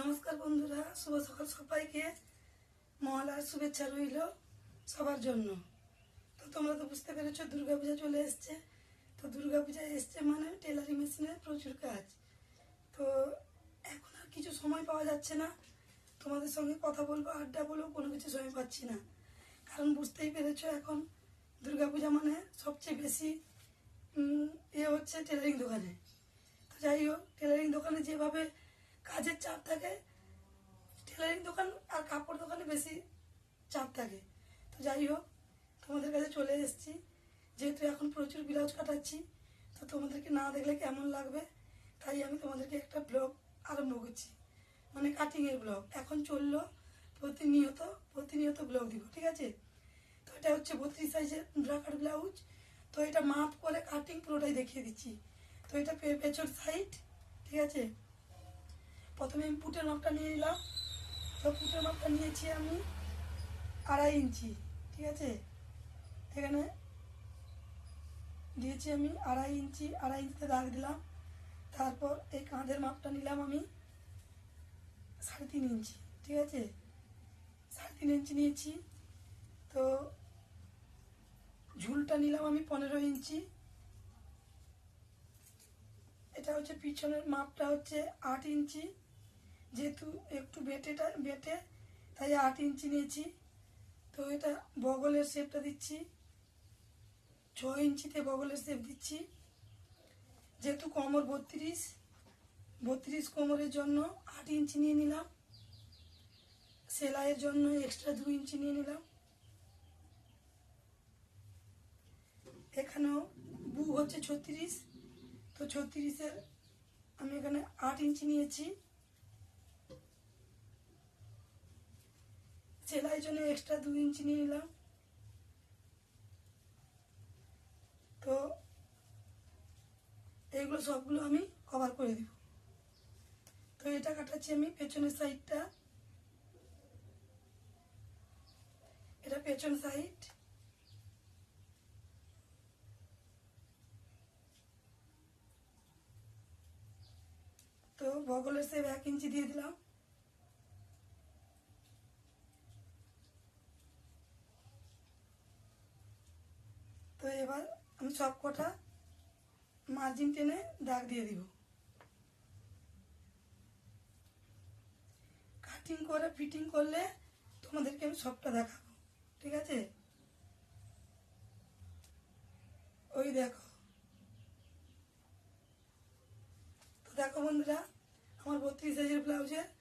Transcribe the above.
নমস্কার বন্ধুরা, শুভ সকাল সবাইকে। মহালয়ার শুভেচ্ছা রইল সবার জন্য। তো তোমরা তো বুঝতে পেরেছ, দুর্গাপূজা চলে এসছে। তো দুর্গাপূজা এসছে মানে টেলারিং মেশিনের প্রচুর কাজ। তো এখন আর কিছু সময় পাওয়া যাচ্ছে না। তোমাদের সঙ্গে কথা বলব, আড্ডা বলব, কোনো কিছু সময় পাচ্ছি না। কারণ বুঝতেই পেরেছ এখন দুর্গাপূজা মানে সবচেয়ে বেশি এ হচ্ছে টেলারিং দোকানে। তো যাই হোক টেলারিং দোকানে যেভাবে কাজের চাপ থাকে। টেলারিং দোকান আর কাপড় দোকানে বেশি চাপ থাকে। তো যাই হোক, তোমাদের কাছে চলে এসেছি। যেহেতু এখন প্রচুর ব্লাউজ কাটাচ্ছি, তো তোমাদেরকে না দেখলে কেমন লাগবে? তাই আমি তোমাদেরকে একটা ব্লগ আরম্ভ করছি। মানে কাটিংয়ের ব্লগ এখন চলল প্রতিনিয়ত প্রতিনিয়ত ব্লগ দিব, ঠিক আছে? তো এটা হচ্ছে বত্রিশ সাইজের ব্রাকার ব্লাউজ তো এটা মাপ করে কাটিং পুরোটাই দেখিয়ে দিচ্ছি। তো এটা পেছন সাইড ঠিক আছে? প্রথমে আমি পুটের মাপটা নিয়ে নিলাম। তো পুটের মাপটা নিয়েছি আমি আড়াই ইঞ্চি, ঠিক আছে? এখানে দিয়েছি আমি আড়াই ইঞ্চি, আড়াই ইঞ্চিতে দাগ দিলাম। তারপর এই কাঁধের মাপটা নিলাম আমি সাড়ে তিন ইঞ্চি, ঠিক আছে? সাড়ে তিন ইঞ্চি নিয়েছি। তো ঝুলটা নিলাম আমি পনেরো ইঞ্চি। এটা হচ্ছে পিছনের মাপটা হচ্ছে আট ইঞ্চি। যেহেতু একটু বেটেটা, বেটে, তাই আট ইঞ্চি নিয়েছি। তো এটা বগলের শেপটা দিচ্ছি। ছ ইঞ্চিতে বগলের শেপ দিচ্ছি। যেহেতু কোমর বত্রিশ বত্রিশ কোমরের জন্য আট ইঞ্চি নিয়ে নিলাম। সেলাইয়ের জন্য এক্সট্রা দু ইঞ্চি নিয়ে নিলাম। এখানেও বু হচ্ছে ছত্রিশ। তো ছত্রিশের আমি এখানে আট ইঞ্চি নিয়েছি। সেলাইয়ের জন্য এক্সট্রা দু ইঞ্চি নিয়ে নিলাম। তো এইগুলো সবগুলো আমি কভার করে দিব। তো এটা কাটাচ্ছি আমি পেছনের সাইডটা এটা পেছন সাইড তো বগলের সেভ এক ইঞ্চি দিয়ে দিলাম তো এবার আমি সব কটা মার্জিন টেনে দাগ দিয়ে দিব। কাটিং করে ফিটিং করলে তোমাদেরকে আমি সবটা দেখাবো, ঠিক আছে? ওই দেখো। তো দেখো বন্ধুরা, আমার বত্রিশ সাইজের ব্লাউজ